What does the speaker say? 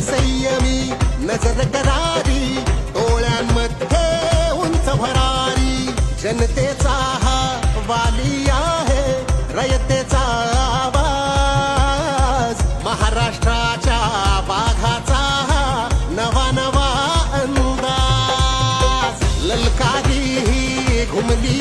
संयमी नजर करारी डोळ्यांमध्ये उंच भरारी. जनतेचा हा वाली आहे रयतेचा आवाज. महाराष्ट्राच्या बाघाचा हा नवा नवा अंदाज ललकारी ही घुमली